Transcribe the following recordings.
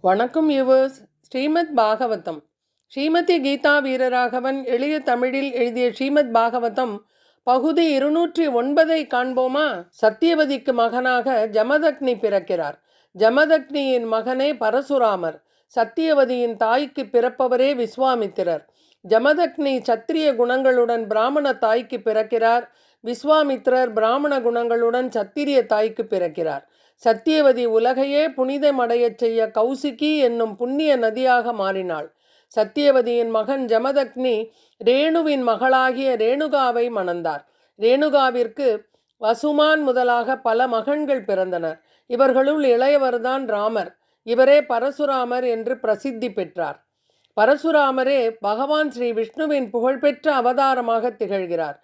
வணக்கம் யுவர்ஸ் ஸ்ரீமத் பாகவதம். ஸ்ரீமதி கீதா வீரராகவன் எளிய தமிழில் எழுதிய ஸ்ரீமத் பாகவதம். பகுதி இருநூற்றி ஒன்பதை காண்போமா? சத்தியவதிக்கு மகனாக ஜமதக்னி பிறக்கிறார். ஜமதக்னியின் மகனே பரசுராமர். சத்தியவதியின் தாய்க்கு பிறப்பவரே விஸ்வாமித்திரர். ஜமதக்னி சத்திரிய குணங்களுடன் பிராமண தாய்க்கு பிறக்கிறார். விஸ்வாமித்திரர் பிராமண குணங்களுடன் சத்திரிய தாய்க்கு பிறக்கிறார். சத்தியவதி உலகையே புனிதமடையச் செய்ய கௌசிகி என்னும் புண்ணிய நதியாக மாறினாள். சத்தியவதியின் மகன் ஜமதக்னி ரேணுவின் மகளாகிய ரேணுகாவை மணந்தார். ரேணுகாவிற்கு வசுமான் முதலாக பல மகன்கள் பிறந்தனர். இவர்களுள் இளையவர்தான் ராமர். இவரே பரசுராமர் என்று பிரசித்தி பெற்றார். பரசுராமரே பகவான் ஸ்ரீ விஷ்ணுவின் புகழ்பெற்ற அவதாரமாக திகழ்கிறார்.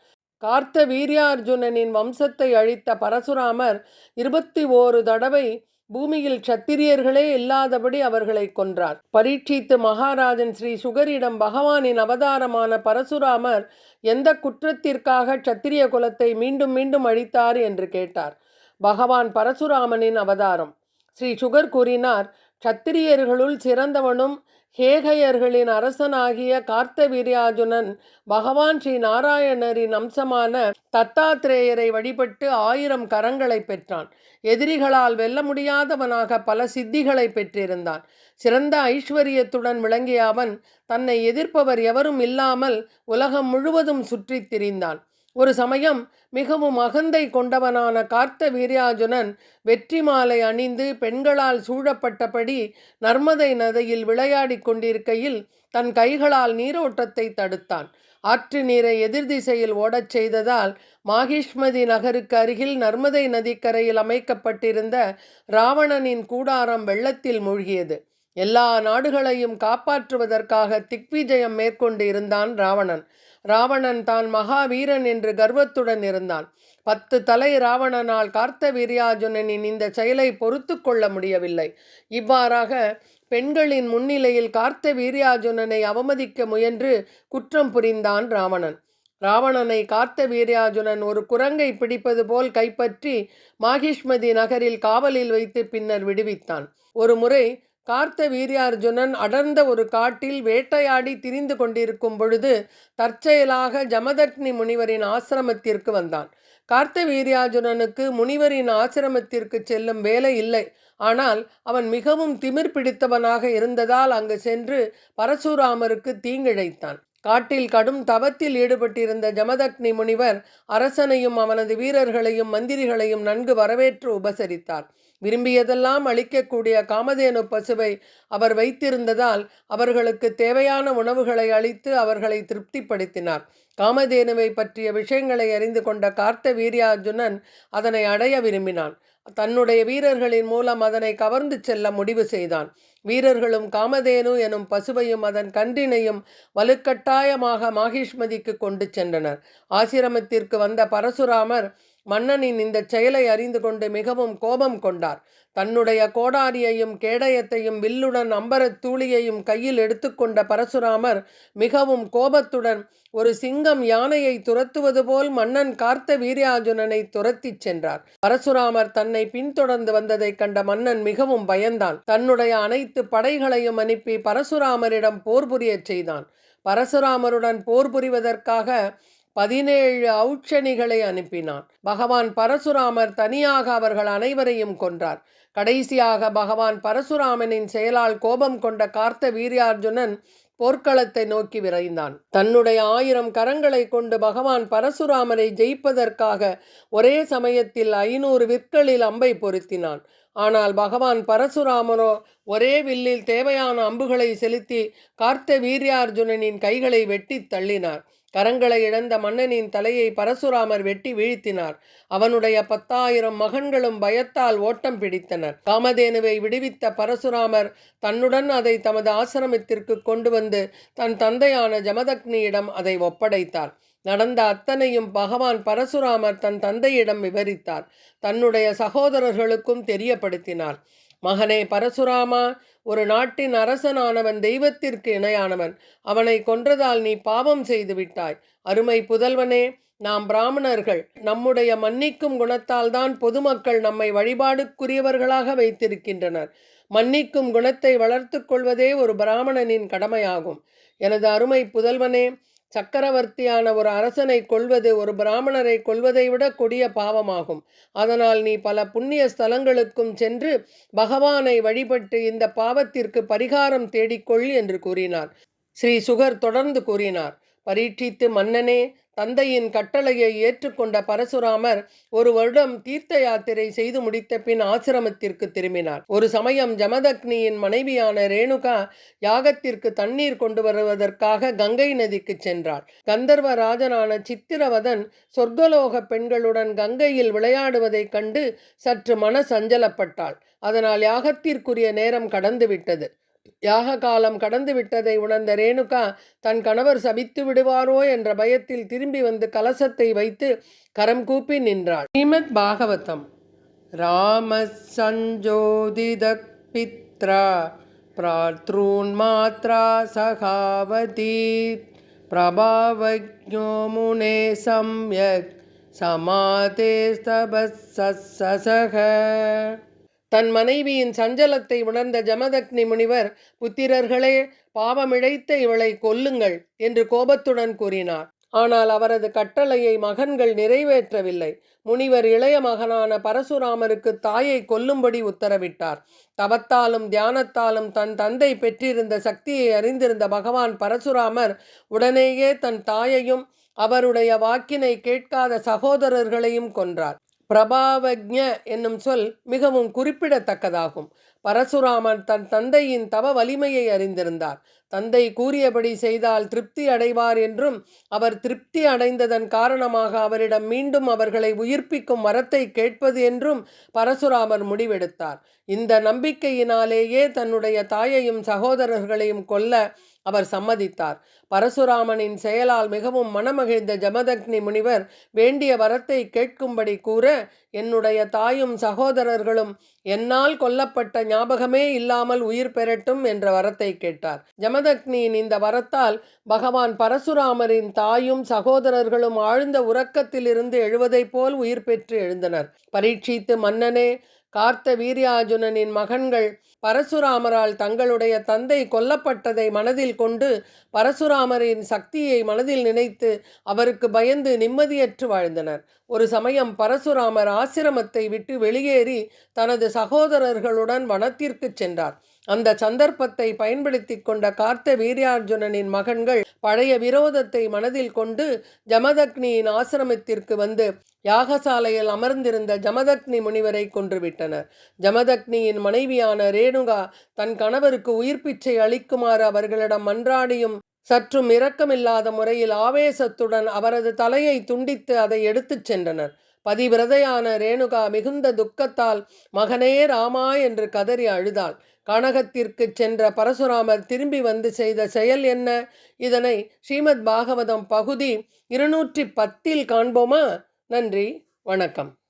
கார்த்த வீரியார்ஜுனனின் வம்சத்தை அழித்த பரசுராமர் இருபத்தி ஓரு தடவை பூமியில் சத்திரியர்களே இல்லாதபடி அவர்களை கொன்றார். பரீட்சித்து மகாராஜன் ஸ்ரீ சுகரிடம் பகவானின் அவதாரமான பரசுராமர் எந்த குற்றத்திற்காக சத்திரிய குலத்தை மீண்டும் மீண்டும் அழித்தார் என்று கேட்டார். பகவான் பரசுராமனின் அவதாரம். ஸ்ரீ சுகர் கூறினார் சத்திரியர்களுள் சிறந்தவனும் ஹேகையர்களின் அரசனாகிய கார்த்தவீரியார்ஜுனன் பகவான் ஸ்ரீ நாராயணரின் அம்சமான தத்தாத்ரேயரை வழிபட்டு ஆயிரம் கரங்களை பெற்றான். எதிரிகளால் வெல்ல முடியாதவனாக பல சித்திகளை பெற்றிருந்தான். சிறந்த ஐஸ்வர்யத்துடன் விளங்கிய அவன் தன்னை எதிர்ப்பவர் எவரும் இல்லாமல் உலகம் முழுவதும் சுற்றித் திரிந்தான். ஒரு சமயம் மிகவும் அகந்தை கொண்டவனான கார்த்த வீரியார்ஜுனன் வெற்றி மாலை அணிந்து பெண்களால் சூழப்பட்டபடி நர்மதை நதியில் விளையாடி கொண்டிருக்கையில் தன் கைகளால் நீரோட்டத்தை தடுத்தான். ஆற்று நீரை எதிர் திசையில் ஓடச் செய்ததால் மாகிஷ்மதி நகருக்கு அருகில் நர்மதை நதிக்கரையில் அமைக்கப்பட்டிருந்த ராவணனின் கூடாரம் வெள்ளத்தில் மூழ்கியது. எல்லா நாடுகளையும் காப்பாற்றுவதற்காக திக்விஜயம் மேற்கொண்டு இருந்தான் ராவணன். ராவணன் தான் மகாவீரன் என்று கர்வத்துடன் இருந்தான். பத்து தலை ராவணனால் கார்த்த வீரியார்ஜுனனின் இந்த செயலை பொறுத்து கொள்ள முடியவில்லை. இவ்வாறாக பெண்களின் முன்னிலையில் கார்த்த வீரியார்ஜுனனை அவமதிக்க முயன்று குற்றம் புரிந்தான் ராவணன். ராவணனை கார்த்த வீரியார்ஜுனன் ஒரு குரங்கை பிடிப்பது போல் கைப்பற்றி மாகிஷ்மதி நகரில் காவலில் வைத்து பின்னர் விடுவித்தான். ஒரு முறை கார்த்த வீரியார்ஜுனன் அடர்ந்த ஒரு காட்டில் வேட்டையாடி திரிந்து கொண்டிருக்கும் பொழுது தற்செயலாக ஜமதக்னி முனிவரின் ஆசிரமத்திற்கு வந்தான். கார்த்த வீரியார்ஜுனனுக்கு முனிவரின் ஆசிரமத்திற்கு செல்லும் வேலை இல்லை. ஆனால் அவன் மிகவும் திமிர் பிடித்தவனாக இருந்ததால் அங்கு சென்று பரசுராமருக்கு தீங்கிழைத்தான். காட்டில் கடும் தவத்தில் ஈடுபட்டிருந்த ஜமதக்னி முனிவர் அரசனையும் அவனது வீரர்களையும் மந்திரிகளையும் நன்கு வரவேற்று உபசரித்தார். விரும்பியதெல்லாம் அளிக்கக்கூடிய காமதேனு பசுவை அவர் வைத்திருந்ததால் அவர்களுக்கு தேவையான உணவுகளை அளித்து அவர்களை திருப்திப்படுத்தினார். காமதேனுவை பற்றிய விஷயங்களை அறிந்து கொண்ட கார்த்த வீரியார்ஜுனன் அதனை அடைய விரும்பினான். தன்னுடைய வீரர்களின் மூலம் அதனை கவர்ந்து செல்ல முடிவு செய்தான். வீரர்களும் காமதேனு எனும் பசுவையும் அதன் கன்றினையும் வலுக்கட்டாயமாக மாகிஷ்மதிக்கு கொண்டு சென்றனர். ஆசிரமத்திற்கு வந்த பரசுராமர் மன்னனின் இந்த செயலை அறிந்து கொண்டு மிகவும் கோபம் கொண்டார். தன்னுடைய கோடாரியையும் கேடயத்தையும் வில்லுடன் அம்பரத் தூளியையும் கையில் எடுத்துக்கொண்ட பரசுராமர் மிகவும் கோபத்துடன் ஒரு சிங்கம் யானையை துரத்துவது போல் மன்னன் கார்த்த வீரியாஜுனனை துரத்திச் சென்றார். பரசுராமர் தன்னை பின்தொடர்ந்து வந்ததைக் கண்ட மன்னன் மிகவும் பயந்தான். தன்னுடைய அனைத்து படைகளையும் அனுப்பி பரசுராமரிடம் போர் புரியச் செய்தான். பரசுராமருடன் போர் புரிவதற்காக பதினேழு அவுட்சணிகளை அனுப்பினான். பகவான் பரசுராமர் தனியாக அவர்கள் அனைவரையும் கொன்றார். கடைசியாக பகவான் பரசுராமனின் செயலால் கோபம் கொண்ட கார்த்த வீரியார்ஜுனன் போர்க்களத்தை நோக்கி விரைந்தான். தன்னுடைய ஆயிரம் கரங்களை கொண்டு பகவான் பரசுராமரை ஜெயிப்பதற்காக ஒரே சமயத்தில் ஐநூறு விற்களில் அம்பை பொருத்தினான். ஆனால் பகவான் பரசுராமரோ ஒரே வில்லில் தேவையான அம்புகளை செலுத்தி கார்த்த வீரியார்ஜுனனின் கைகளை வெட்டி தள்ளினார். கரங்களை இழந்த மன்னனின் தலையை பரசுராமர் வெட்டி வீழ்த்தினார். அவனுடைய பத்தாயிரம் மகன்களும் பயத்தால் ஓட்டம் பிடித்தனர். காமதேனுவை விடுவித்த பரசுராமர் தன்னுடன் அதை தமது ஆசிரமத்திற்கு கொண்டு வந்து தன் தந்தையான ஜமதக்னியிடம் அதை ஒப்படைத்தார். நடந்த அத்தனையும் பகவான் பரசுராமர் தன் தந்தையிடம் விவரித்தார். தன்னுடைய சகோதரர்களுக்கும் தெரியப்படுத்தினார். மகனே பரசுராமா ஒரு நாட்டின் அரசனானவன் தெய்வத்திற்கு இணையானவன். அவனை கொன்றதால் நீ பாவம் செய்து விட்டாய். அருமை புதல்வனே நாம் பிராமணர்கள் நம்முடைய மன்னிக்கும் குணத்தால் தான் பொதுமக்கள் நம்மை வழிபாடுக்குரியவர்களாக வைத்திருக்கின்றனர். மன்னிக்கும் குணத்தை வளர்த்துக் கொள்வதே ஒரு பிராமணனின் கடமையாகும். எனது அருமை புதல்வனே சக்கரவர்த்தியான ஒரு அரசனை கொள்வது ஒரு பிராமணரை கொள்வதை விட கொடிய பாவமாகும். அதனால் நீ பல புண்ணிய ஸ்தலங்களுக்கும் சென்று பகவானை வழிபட்டு இந்த பாவத்திற்கு பரிகாரம் தேடிக்கொள் என்று கூறினார். ஸ்ரீ சுகர் தொடர்ந்து கூறினார். பரீட்சித்து மன்னனே தந்தையின் கட்டளையை ஏற்றுக்கொண்ட பரசுராமர் ஒரு வருடம் தீர்த்த யாத்திரை செய்து முடித்த பின் ஆசிரமத்திற்கு திரும்பினார். ஒரு சமயம் ஜமதக்னியின் மனைவியான ரேணுகா யாகத்திற்கு தண்ணீர் கொண்டு வருவதற்காக கங்கை நதிக்கு சென்றாள். கந்தர்வ ராஜனான சித்திரவதன் சொர்க்கலோக பெண்களுடன் கங்கையில் விளையாடுவதைக் கண்டு சற்று மன சஞ்சலப்பட்டாள் அதனால் யாகத்திற்குரிய நேரம் கடந்துவிட்டது. யாக காலம் கடந்து விட்டதை உணர்ந்த ரேணுகா தன் கணவர் சபித்து விடுவாரோ என்ற பயத்தில் திரும்பி வந்து கலசத்தை வைத்து கரம் கூப்பி நின்றாள். ஸ்ரீமத் பாகவதம். ராம சஞ்சோதித பித்ரா பிரார்த்தூன் மாத்ரா சகாவதீத் பிரபாவஜோ முனே சம்யக் சசக தன் மனைவியின் சஞ்சலத்தை உணர்ந்த ஜமதக்னி முனிவர் புத்திரர்களே பாவமிழைத்த இவளை கொல்லுங்கள் என்று கோபத்துடன் கூறினார். ஆனால் அவரது கட்டளையை மகன்கள் நிறைவேற்றவில்லை. முனிவர் இளைய மகனான பரசுராமருக்கு தாயை கொல்லும்படி உத்தரவிட்டார். தவத்தாலும் தியானத்தாலும் தன் தந்தை பெற்றிருந்த சக்தியை அறிந்திருந்த பகவான் பரசுராமர் உடனேயே தன் தாயையும் அவருடைய வாக்கினை கேட்காத சகோதரர்களையும் கொன்றார். பிரபாவஜ என்னும் சொல் மிகவும் குறிப்பிடத்தக்கதாகும். பரசுராமன் தன் தந்தையின் தவ வலிமையை அறிந்திருந்தார். தந்தை கூறியபடி செய்தால் திருப்தி அடைவார் என்றும் அவர் திருப்தி அடைந்ததன் காரணமாக அவரிடம் மீண்டும் அவர்களை உயிர்ப்பிக்கும் வரத்தை கேட்பது என்றும் பரசுராமர் முடிவெடுத்தார். இந்த நம்பிக்கையினாலேயே தன்னுடைய தாயையும் சகோதரர்களையும் கொல்ல அவர் சம்மதித்தார். பரசுராமனின் செயலால் மிகவும் மனமகிழ்ந்த ஜமதக்னி முனிவர் வேண்டிய வரத்தை கேட்கும்படி கூற என்னுடைய தாயும் சகோதரர்களும் என்னால் கொல்லப்பட்ட ஞாபகமே இல்லாமல் உயிர் பெறட்டும் என்ற வரத்தை கேட்டார். ஜமதக்னியின் இந்த வரத்தால் பகவான் பரசுராமரின் தாயும் சகோதரர்களும் ஆழ்ந்த உறக்கத்திலிருந்து எழுவதைப் போல் உயிர் பெற்று எழுந்தனர். பரீட்சித்து மன்னனே கார்த்த வீரியார்ஜுனனின் மகன்கள் பரசுராமரால் தங்களுடைய தந்தை கொல்லப்பட்டதை மனதில் கொண்டு பரசுராமரின் சக்தியை மனதில் நினைத்து அவருக்கு பயந்து நிம்மதியற்று வாழ்ந்தனர். ஒரு சமயம் பரசுராமர் ஆசிரமத்தை விட்டு வெளியேறி தனது சகோதரர்களுடன் வனத்திற்கு சென்றார். அந்த சந்தர்ப்பத்தை பயன்படுத்தி கொண்ட கார்த்த வீரியார்ஜுனனின் மகன்கள் பழைய விரோதத்தை மனதில் கொண்டு ஜமதக்னியின் ஆசிரமத்திற்கு வந்து யாகசாலையில் அமர்ந்திருந்த ஜமதக்னி முனிவரை கொன்றுவிட்டனர். ஜமதக்னியின் மனைவியான ரேணுகா தன் கணவருக்கு உயிர் பிச்சை அளிக்குமாறு அவர்களிடம் மன்றாடியும் சற்றும் இரக்கமில்லாத முறையில் ஆவேசத்துடன் அவரது தலையை துண்டித்து அதை எடுத்துச் சென்றனர். பதிவிரதையான ரேணுகா மிகுந்த துக்கத்தால் மகனே ராமா என்று கதறி அழுதாள். கனகத்திற்கு சென்ற பரசுராமர் திரும்பி வந்து செய்த செயல் என்ன? இதனை ஸ்ரீமத் பாகவதம் பகுதி இருநூற்றி பத்தில் காண்போமா? நன்றி வணக்கம்.